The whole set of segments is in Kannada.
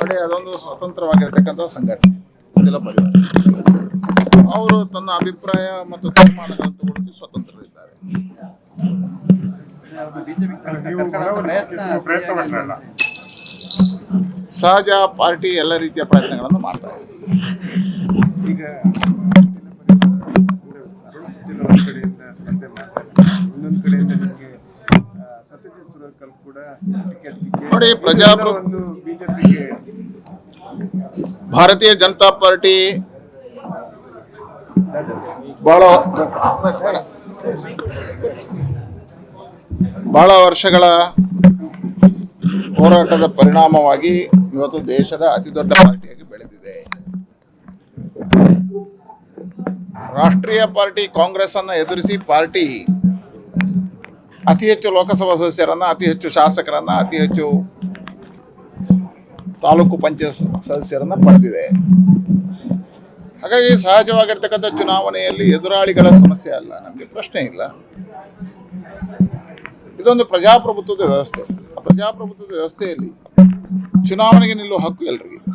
ನೋಡಿ ಅದೊಂದು ಸ್ವತಂತ್ರವಾಗಿರ್ತಕ್ಕಂಥ ಸಂಘಟನೆ ಇದೆಲ್ಲ ಪರಿವಾರ. ಅವರು ತನ್ನ ಅಭಿಪ್ರಾಯ ಮತ್ತು ತೀರ್ಮಾನಗಳನ್ನು ತಗೊಳ್ಳೋಕೆ ಸ್ವತಂತ್ರರಿದ್ದಾರೆ. ಸಹಜ ಪಾರ್ಟಿ ಎಲ್ಲ ರೀತಿಯ ಪ್ರಯತ್ನಗಳನ್ನು ಮಾಡ್ತಾ ಇದೆ ಈಗ ಕಡೆಯಿಂದ ಸ್ಪರ್ಧೆ ಮಾಡ್ತಾರೆ. ಇನ್ನೊಂದು ಕಡೆಯಿಂದ ನಿಮಗೆ ಸತ್ಯಜಿತ್ ಸುರತ್ಕಲ್ ಕೂಡ ನೋಡಿ, ಪ್ರಜಾಪ್ರ- ಒಂದು ಬಿಜೆಪಿಗೆ ಭಾರತೀಯ ಜನತಾ ಪಾರ್ಟಿ ಬಹಳ ಬಹಳ ವರ್ಷಗಳ ಹೋರಾಟದ ಪರಿಣಾಮವಾಗಿ ಇವತ್ತು ದೇಶದ ಅತಿ ದೊಡ್ಡ ಪಾರ್ಟಿಯಾಗಿ ಬೆಳೆದಿದೆ. ರಾಷ್ಟ್ರೀಯ ಪಾರ್ಟಿ ಕಾಂಗ್ರೆಸ್ ಅನ್ನು ಎದುರಿಸಿ ಪಾರ್ಟಿ ಅತಿ ಹೆಚ್ಚು ಲೋಕಸಭಾ ಸದಸ್ಯರನ್ನ, ಅತಿ ಹೆಚ್ಚು ಶಾಸಕರನ್ನ, ಅತಿ ಹೆಚ್ಚು ತಾಲೂಕು ಪಂಚಾಯತ್ ಸದಸ್ಯರನ್ನು ಪಡೆದಿದೆ. ಹಾಗಾಗಿ ಸಹಜವಾಗಿರ್ತಕ್ಕಂಥ ಚುನಾವಣೆಯಲ್ಲಿ ಎದುರಾಳಿಗಳ ಸಮಸ್ಯೆ ಅಲ್ಲ, ನಮಗೆ ಪ್ರಶ್ನೆ ಇಲ್ಲ. ಇದೊಂದು ಪ್ರಜಾಪ್ರಭುತ್ವದ ವ್ಯವಸ್ಥೆ. ಪ್ರಜಾಪ್ರಭುತ್ವದ ವ್ಯವಸ್ಥೆಯಲ್ಲಿ ಚುನಾವಣೆಗೆ ನಿಲ್ಲುವ ಹಕ್ಕು ಎಲ್ರಿಗಿದೆ.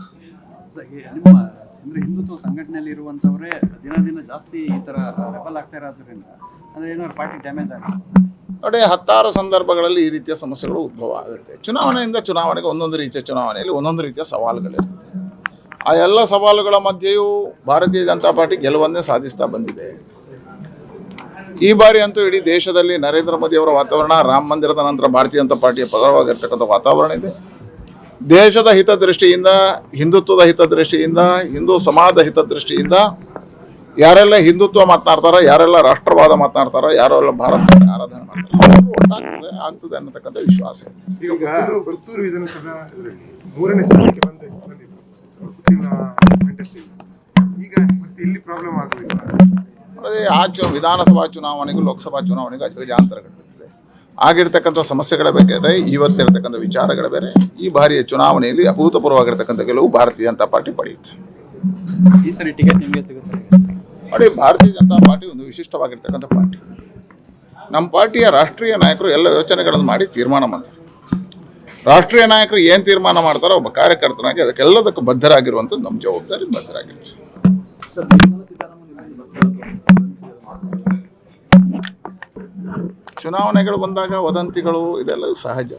ಅಂದ್ರೆ ಹಿಂದುತ್ವ ಸಂಘಟನೆಯಲ್ಲಿ ಇರುವಂತವರೇ ದಿನ ದಿನ ಜಾಸ್ತಿ ಈ ತರ ರೆಬಲ್ ಆಗ್ತಾ ಇರೋದ್ರಿಂದ ಅಂದ್ರೆ ಏನಾದ್ರು ಪಾರ್ಟಿ ಡ್ಯಾಮೇಜ್ ಆಗುತ್ತೆ ನೋಡಿ, ಹತ್ತಾರು ಸಂದರ್ಭಗಳಲ್ಲಿ ಈ ರೀತಿಯ ಸಮಸ್ಯೆಗಳು ಉದ್ಭವ ಆಗುತ್ತೆ. ಚುನಾವಣೆಯಿಂದ ಚುನಾವಣೆಗೆ ಒಂದೊಂದು ರೀತಿಯ ಚುನಾವಣೆಯಲ್ಲಿ ಒಂದೊಂದು ರೀತಿಯ ಸವಾಲುಗಳಿರ್ತದೆ ಆ ಎಲ್ಲ ಸವಾಲುಗಳ ಮಧ್ಯೆಯೂ ಭಾರತೀಯ ಜನತಾ ಪಾರ್ಟಿ ಗೆಲುವನ್ನೇ ಸಾಧಿಸ್ತಾ ಬಂದಿದೆ. ಈ ಬಾರಿ ಅಂತೂ ಇಡೀ ದೇಶದಲ್ಲಿ ನರೇಂದ್ರ ಮೋದಿ ಅವರ ವಾತಾವರಣ, ರಾಮ ಮಂದಿರದ ನಂತರ ಭಾರತೀಯ ಜನತಾ ಪಾರ್ಟಿಯ ಪರವಾಗಿರ್ತಕ್ಕಂಥ ವಾತಾವರಣ ಇದೆ. ದೇಶದ ಹಿತದೃಷ್ಟಿಯಿಂದ, ಹಿಂದುತ್ವದ ಹಿತದೃಷ್ಟಿಯಿಂದ, ಹಿಂದೂ ಸಮಾಜದ ಹಿತದೃಷ್ಟಿಯಿಂದ ಯಾರೆಲ್ಲ ಹಿಂದುತ್ವ ಮಾತನಾಡ್ತಾರೋ ಯಾರೆಲ್ಲ ರಾಷ್ಟ್ರವಾದ ಮಾತನಾಡ್ತಾರೋ ಯಾರೆಲ್ಲ ಭಾರತ ಆರಾಧನೆ ಮಾಡ್ತಾರೆ ಒಟ್ಟಾಗ್ತದೆ ಆಗ್ತದೆ ಅನ್ನತಕ್ಕಂಥ ವಿಶ್ವಾಸ ಇದೆ. ಈಗ ಪುತ್ತೂರು ವಿಧಾನಸಭಾ ಮೂರನೇ ಸ್ಥಾನಕ್ಕೆ ಬಂದ. ಈಗ ಮತ್ತೆ ಇಲ್ಲಿ ಪ್ರಾಬ್ಲಮ್ ಆಗಲಿಲ್ಲ ಅದೇ ಆ ಚು ವಿಧಾನಸಭಾ ಚುನಾವಣೆಗೂ ಲೋಕಸಭಾ ಚುನಾವಣೆಗೂ ಅಜಗಜಾಂತರಗಳಿರ್ತದೆ ಆಗಿರ್ತಕ್ಕಂಥ ಸಮಸ್ಯೆಗಳ ಬೇರೆ ಇವತ್ತಿರತಕ್ಕಂಥ ವಿಚಾರಗಳ ಬೇರೆ ಈ ಬಾರಿಯ ಚುನಾವಣೆಯಲ್ಲಿ ಅಭೂತಪೂರ್ವವಾಗಿರ್ತಕ್ಕಂಥ ಗೆಲುವು ಭಾರತೀಯ ಜನತಾ ಪಾರ್ಟಿ ಪಡೆಯುತ್ತೆ. ಈ ಸರಿ ಟಿಕೆಟ್ ನಿಮಗೆ ಸಿಗುತ್ತೆ? ನೋಡಿ ಭಾರತೀಯ ಜನತಾ ಪಾರ್ಟಿ ಒಂದು ವಿಶಿಷ್ಟವಾಗಿರ್ತಕ್ಕಂಥ ಪಾರ್ಟಿ. ನಮ್ಮ ಪಾರ್ಟಿಯ ರಾಷ್ಟ್ರೀಯ ನಾಯಕರು ಎಲ್ಲ ಯೋಚನೆಗಳನ್ನು ಮಾಡಿ ತೀರ್ಮಾನ ಮಾಡ್ತಾರೆ. ರಾಷ್ಟ್ರೀಯ ನಾಯಕರು ಏನು ತೀರ್ಮಾನ ಮಾಡ್ತಾರೋ ಒಬ್ಬ ಕಾರ್ಯಕರ್ತನಾಗಿ ಅದಕ್ಕೆಲ್ಲದಕ್ಕೂ ಬದ್ಧರಾಗಿರುವಂಥದ್ದು ನಮ್ಮ ಜವಾಬ್ದಾರಿ ಬದ್ಧರಾಗಿರ್ತೀವಿ ಚುನಾವಣೆಗಳು ಬಂದಾಗ ವದಂತಿಗಳು ಇದೆಲ್ಲ ಸಹಜ.